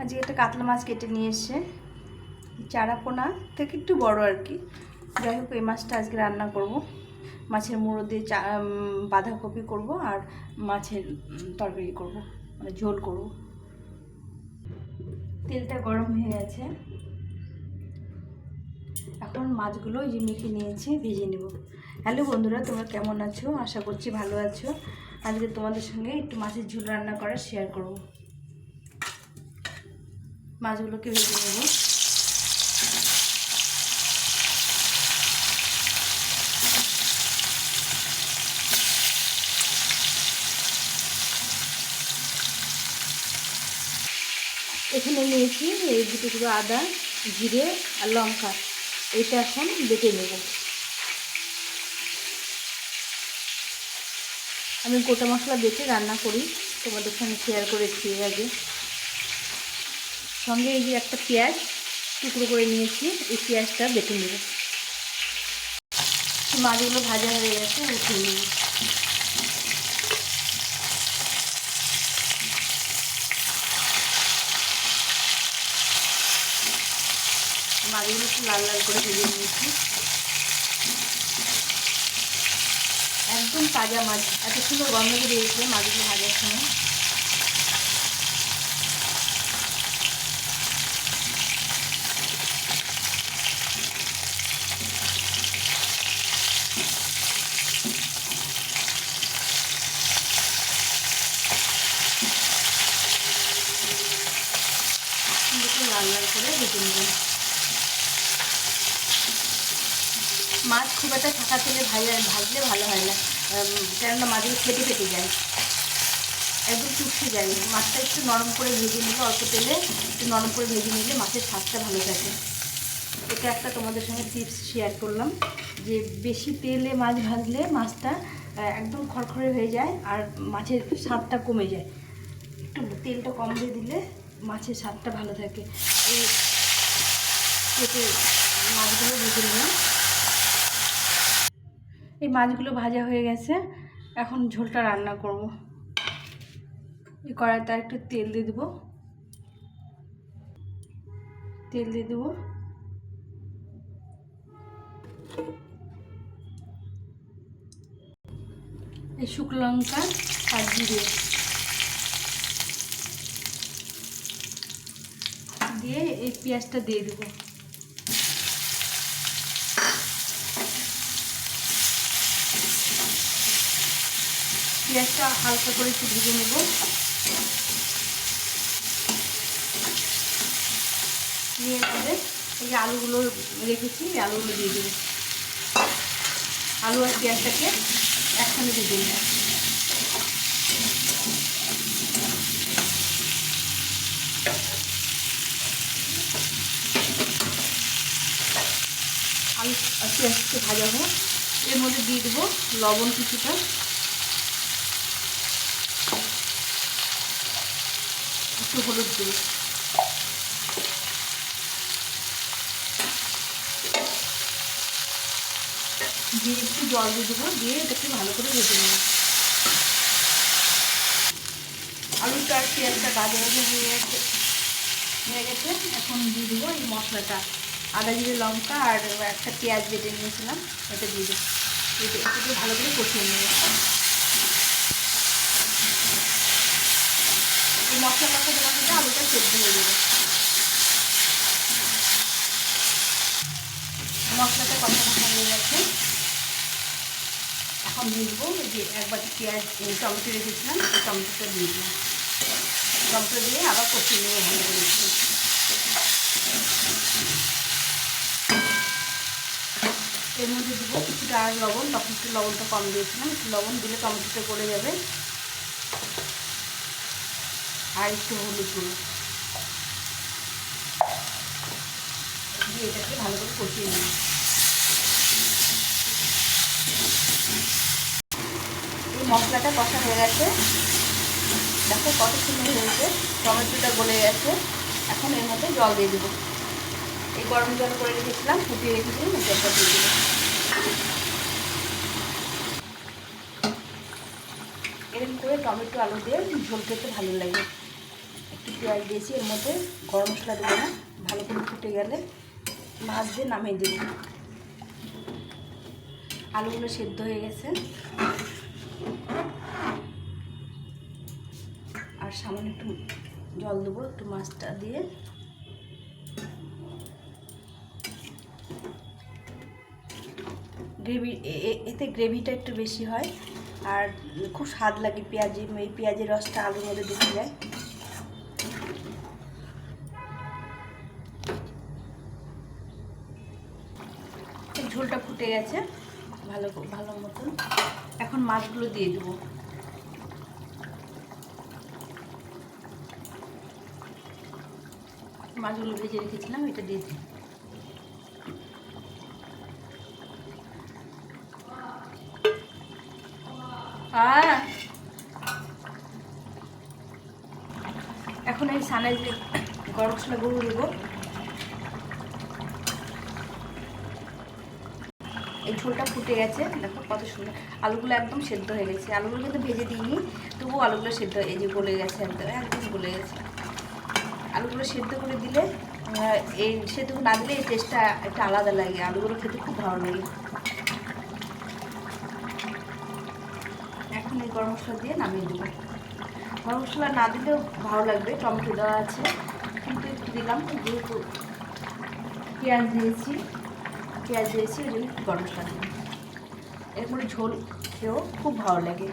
আজকে একটা কাতলা মাছ কেটে নিয়ে এসছে চারাপোনা থেকে একটু বড় আর কি। যাই হোক, এই মাছটা আজকে রান্না করব। মাছের মুড়ো দিয়ে চা বাঁধাকপি করব আর মাছের তরকারি করব মানে ঝোল করব। তেলটা গরম হয়ে গেছে। এখন মাছগুলো যে মেখে নিয়েছি, ভেজে নেব। হ্যালো বন্ধুরা, তোমরা কেমন আছো? আশা করছি ভালো আছো। আজকে তোমাদের সঙ্গে একটু মাছের ঝোল রান্না করা শেয়ার করব। মাছগুলোকে ভেজে নেব। এখানে নিয়েছি এই দুটো আদা, জিরে আর লঙ্কা। এটা এখন বেটে নেব। আমি গোটা মশলা বেটে রান্না করি। তোমাদের সঙ্গে শেয়ার করেছি এর আগে। সঙ্গে এই যে একটা পেঁয়াজ টুকরো করে নিয়েছি, এই পেঁয়াজটা বেটে নেব। মাছগুলো ভাজা হয়ে গেছে উঠিয়ে নেব। মাছগুলো একটু লাল লাল করে ভেজে নিয়েছি। একদম তাজা মাছ, এত সুন্দর গন্ধ বেরিয়েছে মাছগুলো ভাজার সময় একটু লাল লাল করে ভেজে নেবেন মাছ খুব একটা থাকা তেলে ভাজা ভাজলে ভালো হয় না। কেননা মাছগুলো ফেটে ফেটে যায়। একদম চুপসে যায়। মাছটা একটু নরম করে ভেজে নিলে, অল্প তেলে একটু নরম করে ভেজে নিলে মাছের স্বাদটা ভালো থাকে। এটা একটা তোমাদের সঙ্গে টিপস শেয়ার করলাম যে বেশি তেলে মাছ ভাজলে মাছটা একদম খড়খড়ে হয়ে যায় আর মাছের স্বাদটা কমে যায়। একটু তেলটা কম দিয়ে দিলে মাছের স্বাদটা ভালো থাকে। এই মাছগুলো ভেজে নিলাম। এই মাছগুলো ভাজা হয়ে গেছে। এখন ঝোলটা রান্না করব। এই কড়াইতে আর একটু তেল দিয়ে দেবো। তেল দিয়ে দেবো। এই শুকনো লঙ্কা আর জিরে দিয়ে এই পেঁয়াজটা দিয়ে দেবো। পেঁয়াজটা হালকা করে একটু ভেজে নেব। নিয়ে এবারে এই আলুগুলো রেখেছি আলুগুলো দিয়ে দেবো। আলু আর পেঁয়াজটাকে একসঙ্গে ভেজে নেব। আলু পেঁয়াজকে ভাজা হোক এর মধ্যে দিয়ে দেবো লবণ কিছুটা। একটু হলুদ দিই দিয়ে একটু জল দিয়ে দেবো, দিয়ে এটাকে ভালো করে ভেজে নেব। আলুটা আর পেঁয়াজটা গাজা গাজা হয়ে গেছে হয়ে গেছে। এখন দিয়ে দেবো এই মশলাটা। আদা, জিরে, লঙ্কা আর একটা পেঁয়াজ বেটে নিয়েছিলাম এটা দিয়ে দেবো। একটু ভালো করে কষিয়ে নেব। মশলাটা দেওয়ার সাথে আলুটা সেদ্ধ হয়ে যাবে। মশলাটা কষা কষা হয়ে গেছে। এখন দিয়ে যে এক বাটি পেঁয়াজ টমেটো রেখেছিলাম সেই টমেটোটা দিয়ে দিলাম। টমেটো দিয়ে আবার কষিয়ে নেব ভালো করে। এর মধ্যে দেবো কিছুটা আর লবণ তখন একটু লবণটা কম দিয়েছিলাম, একটু লবণ দিলে টমেটোটা পড়ে যাবে। আর একটু হলুদ গুঁড়ো। দিয়ে এটাকে ভালো করে কষিয়ে নিই এই মশলাটা কষা হয়ে গেছে। দেখো কত সুন্দর হয়েছে। টমেটোটা গলে গেছে। এখন এর মধ্যে জল দিয়ে দেবো। এই গরম জল করে রেখেছিলাম, ফুটিয়ে রেখেছিলাম জলটা দিয়ে দেবো। এরকম করে টমেটো, আলু দিয়ে ঝোল খেতে ভালো লাগে। একটু পেঁয়াজ দিয়েছি, এর মধ্যে গরম মশলা দেবো না, ভালো করে ফুটে গেলে মাছ দিয়ে নামিয়ে দেবো। আলুগুলো সেদ্ধ হয়ে গেছে। আর সামান্য একটু জল দেবো, একটু মাছটা দিয়ে। গ্রেভি এতে গ্রেভিটা একটু বেশি হয়, আর খুব স্বাদ লাগে পেঁয়াজি, এই পেঁয়াজের রসটা আলুর মধ্যে ঢুকে যায়। ঝোলটা ফুটে গেছে। ভালো ভালো মতন। এখন মাছগুলো দিয়ে দেবো। মাছগুলো ভেজে রেখেছিলাম, এটা দিয়ে এখন এই সানের গরম মশলা গুঁড়ো দেবো। ঝোলটা ফুটে গেছে। দেখো কত সুন্দর। আলুগুলো একদম সেদ্ধ হয়ে গেছে। আলুগুলো কিন্তু ভেজে দিইনি, তবুও আলুগুলো সেদ্ধ এই যে গলে গেছে একদম একদম গলে গেছে। আলুগুলো সেদ্ধ করে দিলে এই সেদ্ধ না দিলে এই টেস্টটা একটা আলাদা লাগে। আলুগুলো খেতে খুব ভালো লাগে। এখন এই গরম মশলা দিয়ে নামিয়ে দেবো। গরম মশলা না দিলেও ভালো লাগবে, টমেটো দেওয়া আছে। কিন্তু একটু দিলাম, যেহেতু পেঁয়াজ দিয়েছি। পেঁয়াজ দিয়েছি, ওই জন্য গরম মশলা এরপরে ঝোল, খেয়েও খুব ভালো লাগে।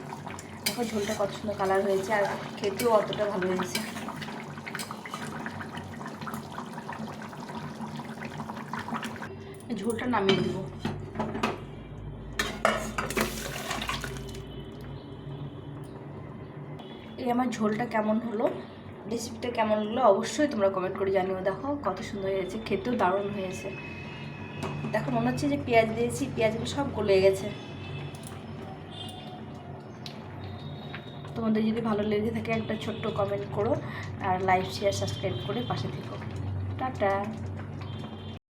দেখো ঝোলটা কত সুন্দর কালার হয়েছে, আর খেতেও অতটা ভালো হয়েছে ঝোলটা নামিয়ে দেবো এই আমার ঝোলটা কেমন হলো রেসিপিটা কেমন হলো, অবশ্যই তোমরা কমেন্ট করে জানিও। দেখো কত সুন্দর হয়েছে, খেতেও দারুণ হয়েছে। দেখো মনে হচ্ছে যে পেঁয়াজ দিয়েছি, পেঁয়াজগুলো সব গলে গেছে। তোমাদের যদি ভালো লেগে থাকে একটা ছোট্ট কমেন্ট করো আর লাইক শেয়ার সাবস্ক্রাইব করে পাশে থেকো। টাটা।